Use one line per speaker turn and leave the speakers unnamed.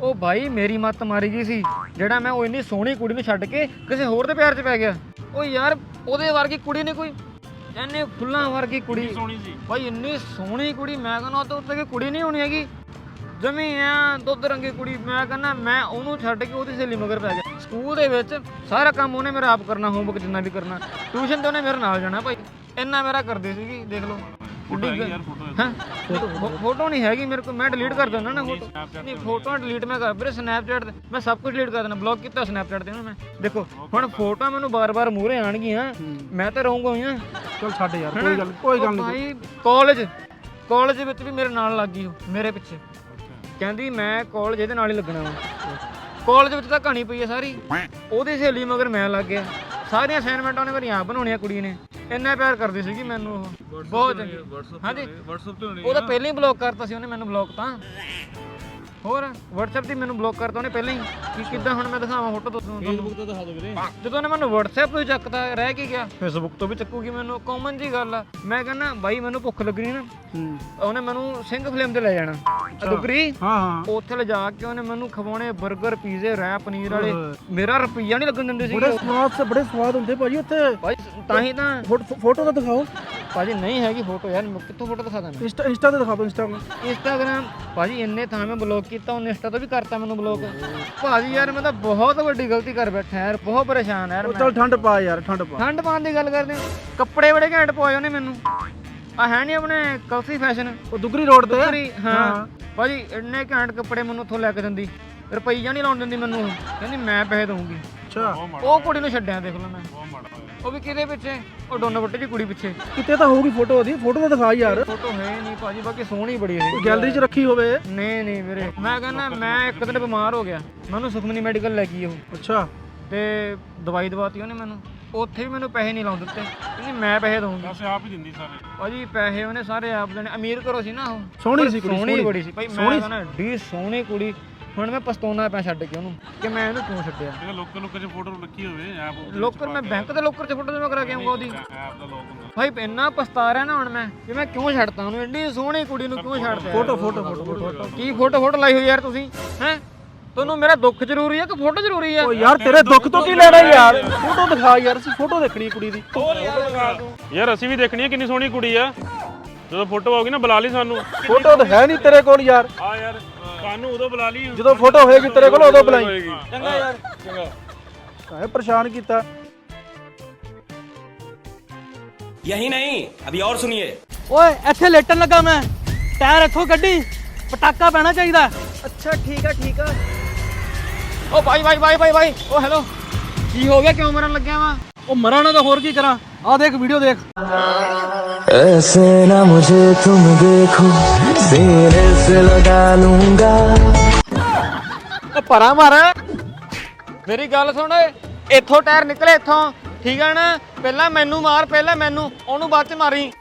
ਉਹ ਭਾਈ ਮੇਰੀ ਮੱਤ ਮਾਰੀ ਗਈ ਸੀ ਜਿਹੜਾ ਮੈਂ ਉਹ ਇੰਨੀ ਸੋਹਣੀ ਕੁੜੀ ਨੂੰ ਛੱਡ ਕੇ ਕਿਸੇ ਹੋਰ ਦੇ ਪਿਆਰ 'ਚ ਪੈ ਗਿਆ। ਉਹ ਯਾਰ ਉਹਦੇ ਵਰਗੀ ਕੁੜੀ ਨਹੀਂ ਕੋਈ ਐਨੇ ਫੁੱਲਾਂ ਵਰਗੀ ਕੁੜੀ।
ਸੋਹਣੀ ਸੀ।
ਭਾਈ ਇੰਨੀ ਸੋਹਣੀ ਕੁੜੀ ਮੈਂ ਕਹਿੰਦਾ ਤੋਂ ਉੱਤੇ ਕੋਈ ਕੁੜੀ ਨਹੀਂ ਹੋਣੀ ਹੈਗੀ। ਜਮੀ ਆ ਦੁੱਧ ਰੰਗੀ ਕੁੜੀ ਮੈਂ ਕਹਿੰਦਾ ਮੈਂ ਉਹਨੂੰ ਛੱਡ ਕੇ ਉਹਦੀ ਸਹੇਲੀ ਮਗਰ ਪੈ ਗਿਆ। ਸਕੂਲ ਦੇ ਵਿੱਚ ਸਾਰਾ ਕੰਮ ਉਹਨੇ ਮੇਰਾ ਆਪ ਕਰਨਾ ਹੋਮਵਰਕ ਜਿੰਨਾ ਵੀ ਕਰਨਾ। ਟਿਊਸ਼ਨ ਤੇ ਉਹਨੇ ਮੇਰੇ ਨਾਲ ਜਾਣਾ ਭਾਈ। ਇੰਨਾ ਮੇਰਾ ਕਰਦੀ ਸੀਗੀ ਦੇਖ ਲਓ।
ਹੈਗੀ ਯਾਰ
ਹਾਂ? ਫੋਟੋ ਨਹੀਂ ਹੈਗੀ ਮੇਰੇ ਕੋਲ ਮੈਂ ਡਿਲੀਟ ਕਰ ਦਿੰਦਾ ਨਾ ਫੋਟੋ। ਨਹੀਂ ਫੋਟੋ ਡਿਲੀਟ ਮੈਂ ਕਰ ਵੀਰੇ ਸਨੈਪਚੈਟ ਮੈਂ ਸਭ ਕੁਝ ਡਿਲੀਟ ਕਰ ਦੇਣਾ ਬਲੌਕ ਕੀਤਾ ਸਨੈਪਚੈਟ ਤੇ ਨਾ ਮੈਂ। ਦੇਖੋ ਹੁਣ ਫੋਟੋ ਮੈਨੂੰ ਬਾਰ-ਬਾਰ ਮੂਹਰੇ ਆਣਗੀਆਂ ਮੈਂ ਤਾਂ ਰਹੂੰਗਾ ਹੀ ਆ।
ਚਲ ਛੱਡ ਯਾਰ ਕੋਈ ਗੱਲ ਕੋਈ ਗੱਲ ਨਹੀਂ।
ਕਾਲਜ ਕਾਲਜ ਵਿੱਚ ਵੀ ਮੇਰੇ ਨਾਲ ਲੱਗ ਗਈ ਉਹ ਮੇਰੇ ਪਿੱਛੇ। ਕਹਿੰਦੀ ਮੈਂ ਕਾਲਜ ਇਹਦੇ ਨਾਲ ਹੀ ਲੱਗਣਾ ਵਾ। ਕਾਲਜ ਵਿੱਚ ਤਾਂ ਕਹਾਣੀ ਪਈ ਹੈ ਸਾਰੀ। ਉਹਦੀ ਸਹੇਲੀ ਮਗਰ ਮੈਂ ਲੱਗ ਗਿਆ। ਸਾਰੀਆਂ ਅਸਾਈਨਮੈਂਟਾਂ ਉਹਨੇ ਮੇਰੀਆਂ ਆਪ ਬਣਾਉਣੀਆਂ ਕੁੜੀ ਨੇ। ਇੰਨਾ ਪਿਆਰ ਕਰਦੀ ਸੀਗੀ ਮੈਨੂੰ ਉਹ। ਬਹੁਤ ਹਾਂਜੀ
WhatsApp ਤੇ ਹੋਣੀ
ਉਹ ਤਾਂ ਪਹਿਲਾਂ ਹੀ ਬਲੌਕ ਕਰਤਾ ਸੀ ਉਹਨੇ ਮੈਨੂੰ ਬਲੌਕ ਤਾਂ। ਹੋਰ WhatsApp ਤੇ ਮੈਨੂੰ ਬਲੌਕ ਕਰਤਾ ਉਹਨੇ ਪਹਿਲਾਂ ਹੀ। ਕਿ ਕਿੱਦਾਂ ਹੁਣ ਮੈਂ ਦਿਖਾਵਾਂ ਫੋਟੋ ਤੁਹਾਨੂੰ
ਫੇਸਬੁੱਕ ਤੇ ਦਿਖਾ ਦੋ ਵੀਰੇ।
ਜਦੋਂ ਉਹਨੇ ਮੈਨੂੰ WhatsApp ਤੋਂ ਹੀ ਚੱਕਦਾ ਰਹਿ ਕੀ ਗਿਆ? Facebook ਤੋਂ ਵੀ ਚੱਕੂਗੀ ਮੈਨੂੰ ਕਾਮਨ ਜੀ ਗੱਲ ਆ। ਮੈਂ ਕਹਿੰਦਾ ਬਾਈ ਮੈਨੂੰ ਭੁੱਖ ਲੱਗਣੀ ਨਾ।
ਹੂੰ।
ਉਹਨੇ ਮੈਨੂੰ ਸਿੰਘ ਫਲੇਮ ਤੇ ਲੈ ਜਾਣਾ। ਅਦੁਗਰੀ
ਹਾਂ ਹਾਂ।
ਉੱਥੇ ਲਿਜਾ ਕੇ ਉਹਨੇ ਮੈਨੂੰ ਖਵਾਉਣੇ 버ਗਰ ਪੀਜ਼ੇ ਰਹਿ ਪਨੀਰ ਵਾਲੇ। ਮੇਰਾ ਰੁਪਈਆ ਨਹੀਂ ਲੱਗਣ ਦਿੰਦੇ ਸੀ
ਬੜੇ ਸਵਾਦ ਬੜੇ ਸਵਾਦ ਹੁੰਦੇ ਭਾਜੀ ਉੱਥੇ।
ਭਾਈ ਤਾਂ ਹੀ ਤਾਂ
ਫੋਟੋ ਫੋਟੋ ਤਾਂ ਦਿਖਾਓ।
ਭਾਜੀ ਨਹੀਂ ਹੈਗੀ ਫੋਟੋ ਯਾਰ ਮੈਂ ਕਿੱਥੋਂ ਫੋਟੋ ਦਿਖਾ ਦਾਂ
ਇੰਸਟਾ ਇੰਸਟਾ ਤੇ ਦਿਖਾ ਦਿਓ ਇੰਸਟਾ
ਇੰਸਟਾਗ੍ਰਾਮ ਭਾਜੀ ਇੰਨੇ ਥਾਂ ਮੈਂ ਬਲੌਕ ਕੀਤਾ ਉਹਨੇ ਇੰਸਟਾ ਤੋਂ ਵੀ ਕਰਤਾ ਮੈਨੂੰ ਬਲੌਕ ਭਾਜੀ ਯਾਰ ਮੈਂ ਤਾਂ ਬਹੁਤ ਵੱਡੀ ਗਲਤੀ ਕਰ ਬੈਠਾ ਯਾਰ ਬਹੁਤ ਪਰੇਸ਼ਾਨ ਯਾਰ ਮੈਂ।
ਚਲ ਠੰਡ ਪਾ ਯਾਰ ਠੰਡ ਪਾ।
ਠੰਡ ਪਾਉਣ ਦੀ ਗੱਲ ਕਰਦੇ ਹਾਂ। ਕੱਪੜੇ ਬੜੇ ਘੈਂਟ ਪਵਾਏ ਉਹਨੇ ਮੈਨੂੰ। ਆ ਹੈ ਨਹੀਂ ਆਪਣੇ ਕਲਸੀ ਫੈਸ਼ਨ
ਉਹ ਦੁਗਰੀ ਰੋਡ ਤੇ
ਦੁਗਰੀ ਹਾਂ। ਭਾਜੀ ਇੰਨੇ ਘੈਂਟ ਕੱਪੜੇ ਮੈਨੂੰ ਉੱਥੋਂ ਲੈ ਕੇ ਦਿੰਦੀ। ਰੁਪਈਆ ਨਹੀਂ ਲਾਉਣ ਦਿੰਦੀ ਮੈਨੂੰ ਉਹ। ਕਹਿੰਦੀ ਮੈਂ ਪੈਸੇ ਦਊਂਗੀ।
ਅੱਛਾ।
ਉਹ ਕੁੜੀ ਨੂੰ ਛੱਡਿਆ ਦੇਖ ਲਓ ਮੈਂ।
ਬਹੁਤ ਮਾੜਾ ਹੋਇਆ।
ਉਹ ਵੀ ਕਿਹਦੇ ਪਿੱਛੇ ਉਹ ਡੋਨ ਵੱਟੇ ਦੀ ਕੁੜੀ ਪਿੱਛੇ।
ਕਿਤੇ ਤਾਂ ਹੋਊਗੀ ਫੋਟੋ ਉਹਦੀ। ਫੋਟੋ ਤਾਂ ਦਿਖਾ ਯਾਰ।
ਫੋਟੋ ਹੈ ਨਹੀਂ ਭਾਜੀ ਬਾਕੀ ਸੋਹਣੀ ਬੜੀ ਹੈ।
ਗੈਲਰੀ 'ਚ ਰੱਖੀ ਹੋਵੇ।
ਨਹੀਂ ਨਹੀਂ ਵੀਰੇ। ਮੈਂ ਕਹਿੰਦਾ ਮੈਂ ਇੱਕ ਦਿਨ ਬਿਮਾਰ ਹੋ ਗਿਆ। ਮੈਨੂੰ ਸੁਖਮਨੀ ਮੈਡੀਕਲ ਲੈ ਗਈ ਉਹ।
ਅੱਛਾ।
ਤੇ ਦਵਾਈ ਦਵਾਤੀ ਉਹਨੇ ਮੈਨੂੰ। ਉੱਥੇ ਵੀ ਮੈਨੂੰ ਪੈਸੇ ਨਹੀਂ ਲਾਉਣ ਦਿੱਤੇ। ਕਹਿੰਦੀ ਮੈਂ ਪੈਸੇ ਦਊਂਗੀ।
ਪੈਸੇ ਆਪ ਹੀ ਦਿੰਦੀ ਸਾਰੇ।
ਭਾਜੀ ਪੈਸੇ ਉਹਨੇ ਸਾਰੇ ਆਪ ਦੇਣੇ। ਅਮੀਰ ਘਰੋਂ ਸੀ ਨਾ ਉਹ।
ਸੋਹਣੀ ਸੀ ਕੁੜੀ,
ਸੋਹਣੀ
ਸੋਹਣੀ।
ਬੜੀ ਸੀ। ਭਾਈ ਮੈਂ ਕਹਿੰਦਾ ਡੀ ਸੋਹਣੀ ਕੁੜੀ। ਹੁਣ ਮੈਂ ਪਛਤਾਉਣਾ ਪਿਆ ਛੱਡ ਕੇ ਉਹਨੂੰ ਕਿ ਮੈਂ ਇਹਨੂੰ ਕਿਉਂ ਛੱਡਿਆ?
ਜਿਹੜਾ ਲੋਕਾਂ ਲੋਕਾਂ 'ਚ ਫੋਟੋ ਰੱਖੀ ਹੋਵੇ ਐਪ
ਲੋਕਰ ਮੈਂ ਬੈਂਕ ਦੇ ਲੋਕਰ 'ਚ ਫੋਟੋ ਜਮਾ ਕਰਾ ਕੇ ਆਉਂਗਾ ਉਹਦੀ।
ਐਪ ਦਾ ਲੋਕ ਹੁੰਦਾ।
ਭਾਈ ਇੰਨਾ ਪਛਤਾ ਰਿਹਾ ਨਾ ਹੁਣ ਮੈਂ ਕਿ ਮੈਂ ਕਿਉਂ ਛੱਡਤਾ ਉਹਨੂੰ? ਇੰਨੀ ਸੋਹਣੀ ਕੁੜੀ ਨੂੰ ਕਿਉਂ ਛੱਡਦਾ
ਫੋਟੋ ਫੋਟੋ ਫੋਟੋ ਫੋਟੋ
ਕੀ ਫੋਟੋ ਫੋਟੋ ਲਾਈ ਹੋਈ ਯਾਰ ਤੁਸੀਂ? ਹੈ? ਤੁਹਾਨੂੰ ਮੇਰਾ ਦੁੱਖ ਜ਼ਰੂਰੀ ਹੈ ਕਿ ਫੋਟੋ ਜ਼ਰੂਰੀ ਹੈ
ਓ ਯਾਰ ਤੇਰੇ ਦੁੱਖ ਤੋਂ ਕੀ ਲੈਣਾ ਯਾਰ? ਫੋਟੋ ਦਿਖਾ ਯਾਰ ਅਸੀਂ ਫੋਟੋ ਦੇਖਣੀ ਕੁੜੀ ਦੀ।
ਯਾਰ ਅਸੀਂ ਵੀ ਦੇਖਣੀ ਹੈ ਕਿੰਨੀ ਸੋਹਣੀ ਕੁੜੀ ਆ। ਜਦੋਂ ਫੋਟੋ ਆਉਗੀ ਨਾ ਬੁਲਾ ਲਈ ਸਾਨੂੰ।
ਫੋਟੋ ਤਾਂ ਹੈ ਨਹੀਂ ਤੇਰੇ ਕੋਲ ਯਾਰ।
ਆ ਯਾਰ ਕਾਨੂੰ ਉਦੋਂ ਬੁਲਾ ਲਈ
ਜਦੋਂ ਫੋਟੋ ਹੋਏਗੀ ਤੇਰੇ ਕੋਲ ਉਦੋਂ ਬੁਲਾਈ
ਹੋਏਗੀ।
ਚੰਗਾ ਯਾਰ
ਚੰਗਾ
ਕਾਹੇ ਪਰੇਸ਼ਾਨ ਕੀਤਾ
यही नहीं अभी और सुनिए
ਓਏ ਇੱਥੇ ਲੇਟਣ ਲੱਗਾ ਮੈਂ ਟਾਇਰ ਇੱਥੋਂ ਕੱਢੀ ਪਟਾਕਾ ਪੈਣਾ ਚਾਹੀਦਾ
ਅੱਛਾ ਠੀਕ ਆ ਠੀਕ ਆ ਓ ਭਾਈ ਭਾਈ ਭਾਈ ਭਾਈ ਭਾਈ ਓ ਹੈਲੋ ਕੀ ਹੋ ਗਿਆ ਕਿਉਂ ਮਰਨ ਲੱਗਿਆ ਵਾ
ਉਹ ਮਰਾਂ ਨਾ ਤਾਂ ਹੋਰ ਕੀ ਕਰਾਂ ਆਹ ਦੇਖ ਵੀਡੀਓ ਦੇਖ
ऐसे ना मुझे तुम देखो सीने से लगा लूंगा
ਓ ਪਰਾਂ ਮਾਰ ਮੇਰੀ ਗੱਲ ਸੁਣ ਓਏ ਇੱਥੋਂ ਟਾਇਰ ਨਿਕਲੇ ਇੱਥੋਂ ਠੀਕ ਆ ਨਾ ਪਹਿਲਾਂ ਮੈਨੂੰ ਮਾਰ ਪਹਿਲਾਂ ਮੈਨੂੰ ਉਹਨੂੰ ਬਾਅਦ ਚ ਮਾਰੀ